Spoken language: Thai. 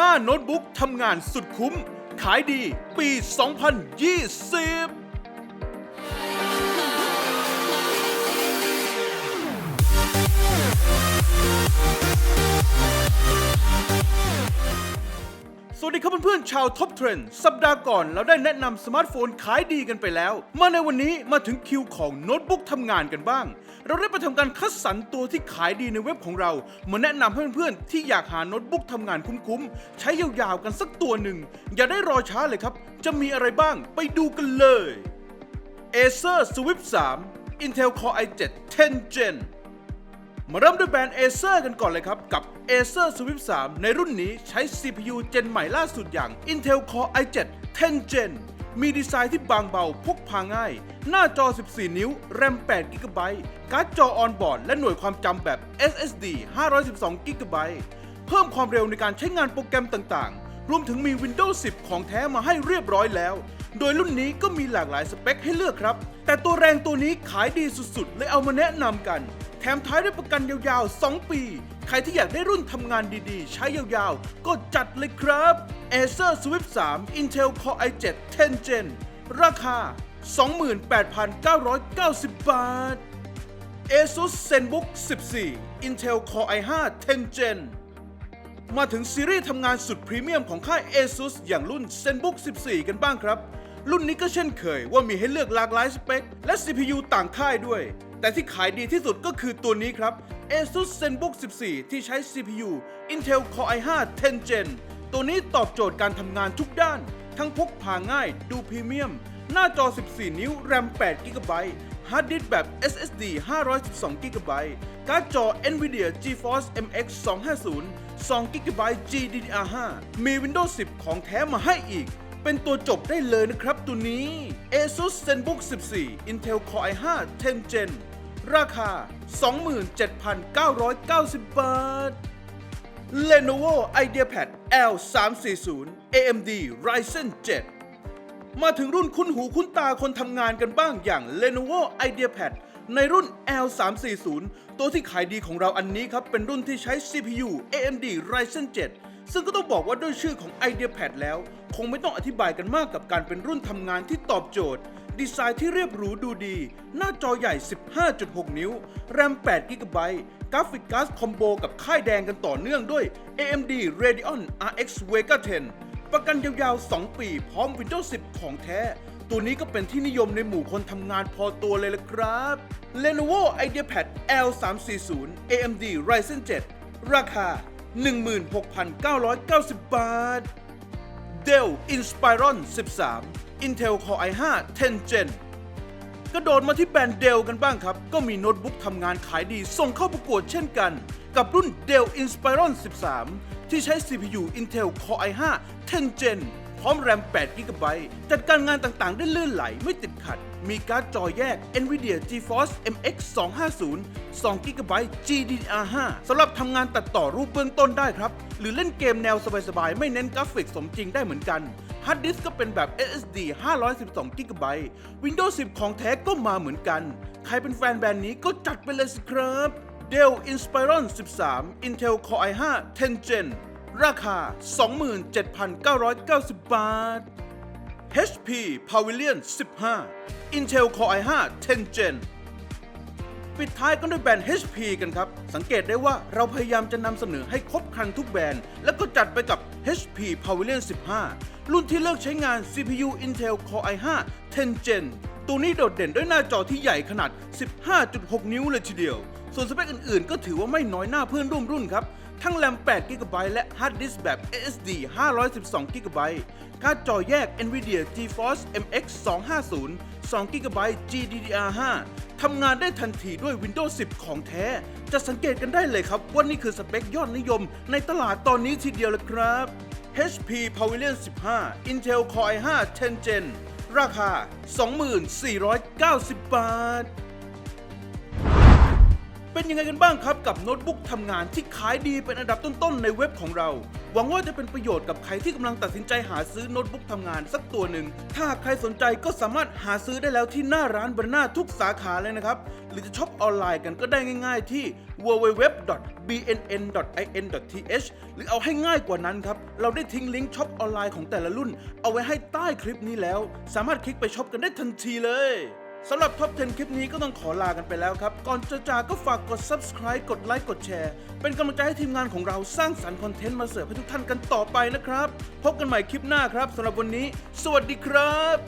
5 โน้ตบุ๊กทำงานสุดคุ้ม ขายดีปี 2020 สวัสดีครับเพื่อนๆชาวท็อปเทรนด์สัปดาห์ก่อนเราได้แนะนำสมาร์ทโฟนขายดีกันไปแล้ว มาในวันนี้มาถึงคิวของโน้ตบุ๊กทำงานกันบ้าง เราได้ไปทำการคัดสรรตัวที่ขายดีในเว็บของเรา มาแนะนำให้เพื่อนๆที่อยากหาโน้ตบุ๊กทำงานคุ้มๆ ใช้ยาวๆกันสักตัวหนึ่ง อย่าได้รอช้าเลยครับ จะมีอะไรบ้างไปดูกันเลย Acer Swift 3 Intel Core i7 10 Gen มาเริ่มด้วยแบรนด์ Acer กันก่อนเลยครับ กับ Acer Swift 3 ในรุ่นนี้ใช้ CPU เจนใหม่ล่าสุดอย่าง Intel Core i7 10 Gen มีดีไซน์ที่บางเบาพกพาง่าย หน้าจอ 14 นิ้ว แรม8 GB การ์ดจอออนบอร์ด และหน่วยความจำแบบ SSD 512 GB เพิ่มความเร็วในการใช้งานโปรแกรมต่างๆ รวมถึงมี Windows 10 ของแท้มาให้เรียบร้อยแล้ว โดยรุ่นนี้ก็มีหลากหลายสเปคให้เลือกครับ แต่ตัวแรงตัวนี้ขายดีสุดๆ เลยเอามาแนะนำกัน แถมท้ายด้วยประกันยาวๆ 2 ปี ใครที่อยากได้รุ่นทำงานดีๆ ใช้ยาวๆ ก็จัดเลยครับ Acer Swift 3 Intel Core i7 10 Gen ราคา 28,990 บาท Asus ZenBook 14 Intel Core i5 10 Gen มาถึงซีรีส์ทำงานสุดพรีเมียมของค่าย ASUS อย่างรุ่น ZenBook 14 กันบ้างครับ รุ่นนี้ก็เช่นเคยว่ามีให้เลือกหลากหลายสเปค และ CPU ต่างค่ายด้วย แต่ที่ขายดีที่สุดก็คือตัวนี้ครับ ASUS ZenBook 14 ที่ใช้ CPU Intel Core i5 10 Gen ตัวนี้ตอบโจทย์การทำงานทุกด้าน ทั้งพกพาง่าย ดูพรีเมียม หน้าจอ 14 นิ้ว แรม8 GB ฮาร์ดดิสก์แบบ SSD 512 GB การ์ดจอ Nvidia GeForce MX 250 2 GB GDDR5 มี Windows 10 ของแท้มาให้อีก เป็นตัวจบได้เลยนะครับตัวนี้ ASUS ZenBook 14 Intel Core i5 10 Gen ราคา 27,990 บาท Lenovo IdeaPad L340 AMD Ryzen 7 มาถึงรุ่นคุ้นหูคุ้นตาคนทำงานกันบ้างอย่าง Lenovo IdeaPad ในรุ่น L340 ตัวที่ขายดีของเราอันนี้ครับ เป็นรุ่นที่ใช้ CPU AMD Ryzen 7 ซึ่งก็ต้องบอกว่าด้วยชื่อของ IdeaPad แล้ว คงไม่ต้องอธิบายกันมากกับการเป็นรุ่นทำงานที่ตอบโจทย์ ดีไซน์ที่เรียบหรูดูดี หน้าจอใหญ่ 15.6 นิ้ว แรม8 GB กราฟิกการ์ดคอมโบกับค่ายแดงกันต่อเนื่องด้วย AMD Radeon RX Vega 10 ประกันยาวๆ 2 ปี พร้อม Windows 10 ของแท้ ตัวนี้ก็เป็นที่นิยมในหมู่คนทำงานพอตัวเลยละครับ Lenovo IdeaPad L340 AMD Ryzen 7 ราคา 16,990 บาท Dell Inspiron 13 Intel Core i5 10 Gen กระโดดมาที่แบรนด์เดลกันบ้างครับ ก็มีโน้ตบุ๊กทำงานขายดีส่งเข้าประกวดเช่นกัน กับรุ่น Dell Inspiron 13 ที่ใช้ CPU Intel Core i5 10 Gen พร้อมแรม8 GB จัดการงานต่างๆ ได้ลื่นไหลไม่ติดขัด มีการ์ดจอแยก Nvidia GeForce MX 250 2 GB GDDR5 สำหรับทำงานตัดต่อรูปเบื้องต้นได้ครับ หรือเล่นเกมแนวสบายๆ ไม่เน้นกราฟิกสมจริงได้เหมือนกันฮาร์ดดิสก์ก็เป็นแบบ SSD 512 GB Windows 10 ของแท้ก็มาเหมือนกัน ใครเป็นแฟนแบรนด์นี้ก็จัดไปเลยสิครับ Dell Inspiron 13 Intel Core i5 10 Gen ราคา 27,990 บาท HP Pavilion 15 Intel Core i5 10 Gen ปิดท้ายกันด้วยแบรนด์ HP กันครับ สังเกตได้ว่าเราพยายามจะนำเสนอให้ครบครันทุกแบรนด์ แล้วก็จัดไปกับ HP Pavilion 15 รุ่นที่เลือกใช้งาน CPU Intel Core i5 10 Gen ตัวนี้โดดเด่นด้วยหน้าจอที่ใหญ่ขนาด 15.6 นิ้วเลยทีเดียว ส่วนสเปคอื่นๆ ก็ถือว่าไม่น้อยหน้าเพื่อนร่วมรุ่นครับ ทั้งแรม8 GB และฮาร์ดดิสก์แบบ SSD 512 GB การ์ดจอแยก Nvidia GeForce MX 250 2 GB GDDR5 ทำงานได้ทันทีด้วย Windows 10 ของแท้ จะสังเกตกันได้เลยครับ ว่านี่คือสเปคยอดนิยมในตลาดตอนนี้ทีเดียวเลยครับ HP Pavilion 15 Intel Core i5 10 Gen ราคา 2490 บาท เป็นยังไงกันบ้างครับกับโน้ตบุ๊กทำงานที่ขายดีเป็นอันดับต้นๆในเว็บของเรา หวังว่าจะเป็นประโยชน์กับใครที่กำลังตัดสินใจหาซื้อโน้ตบุ๊กทำงานสักตัวหนึ่ง ถ้าใครสนใจก็สามารถหาซื้อได้แล้วที่หน้าร้านบรรณาทุกสาขาเลยนะครับ หรือจะช็อปออนไลน์กันก็ได้ง่าย ๆ ที่ www.bnn.in.th หรือเอาให้ง่ายกว่านั้นครับ เราได้ทิ้งลิงก์ช็อปออนไลน์ของแต่ละรุ่น เอาไว้ให้ใต้คลิปนี้แล้ว สามารถคลิกไปช็อปกันได้ทันทีเลย สำหรับท็อป 10 คลิปนี้ก็ต้องขอลากันไปแล้วครับ ก่อนจะจากก็ฝากกด subscribe กดไลค์กดแชร์ เป็นกำลังใจให้ทีมงานของเราสร้างสรรค์คอนเทนต์มาเสิร์ฟให้ทุกท่านกันต่อไปนะครับ พบกันใหม่คลิปหน้าครับสำหรับวันนี้ สวัสดีครับ